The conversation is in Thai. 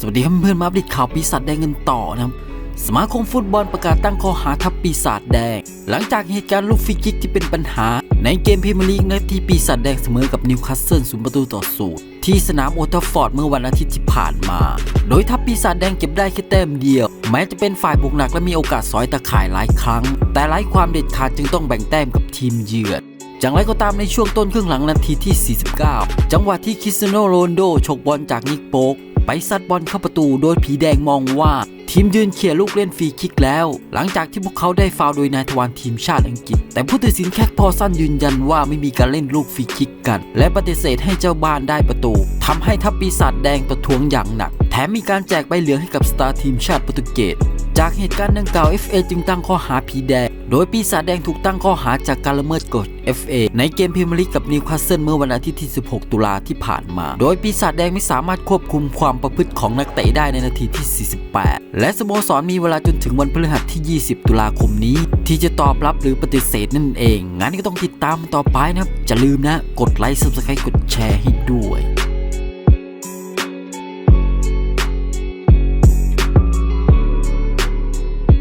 สวัสดีครับเพื่อนมาอัปเดตข่าวปีศาจแดงกันต่อนะครับ สมาคมฟุตบอลประกาศตั้งข้อหาทัพปีศาจแดง หลังจากเหตุการณ์ลูกฟรีคิกที่เป็นปัญหา ในเกมพรีเมียร์ลีกนะที่ปีศาจแดงเสมอกับนิวคาสเซิลศูนย์ประตูต่อศูนย์ที่สนามโอลทัฟฟอร์ดเมื่อวันอาทิตย์ที่ผ่านมา โดยทัพปีศาจแดงเก็บได้แค่แต้มเดียว แม้จะเป็นฝ่ายบุกหนักและมีโอกาสสอยตะข่ายหลายครั้ง แต่ไร้ความเด็ดขาดจึงต้องแบ่งแต้มกับทีมเยือนอย่างไรก็ตามในช่วงต้นครึ่งหลังนาทีที่ 49 จังหวะที่คริสเตียโนโรนโดฉกบอลจากนิกโป๊ก ไปซัดบอลเข้าประตูโดยผีแดงมองว่า ทีมยืนเขี่ยลูกเล่นฟรีคิกแล้ว หลังจากที่พวกเขาได้ฟาวโดยนายทวารทีมชาติอังกฤษ แต่ผู้ตัดสินแค่พอสันยืนยันว่าไม่มีการเล่นลูกฟรีคิกกัน และปฏิเสธให้เจ้าบ้านได้ประตูทำให้ทัพปีศาจแดงประท้วงอย่างหนัก แถมมีการแจกใบเหลืองให้กับสตาร์ทีมชาติโปรตุเกส จากเหตุการณ์ดังกล่าว FA จึงตั้งข้อหาผีแดง โดยปีศาจแดงถูกตั้งข้อหาจากการละเมิดกฎ FA ในเกมพรีเมียร์ลีกกับนิวคาสเซิลเมื่อวันอาทิตย์ที่ 16 ตุลาที่ผ่านมา โดยปีศาจแดงไม่สามารถควบคุมความประพฤติของนักเตะได้ในนาทีที่ 48 และสโมสรมีเวลาจนถึงวันพฤหัสที่ 20 ตุลาคมนี้ ที่จะตอบรับหรือปฏิเสธนั่นเอง งั้นก็ต้องติดตามต่อไปนะครับอย่าลืมนะ กดไลค์ Subscribe กดแชร์ให้ด้วย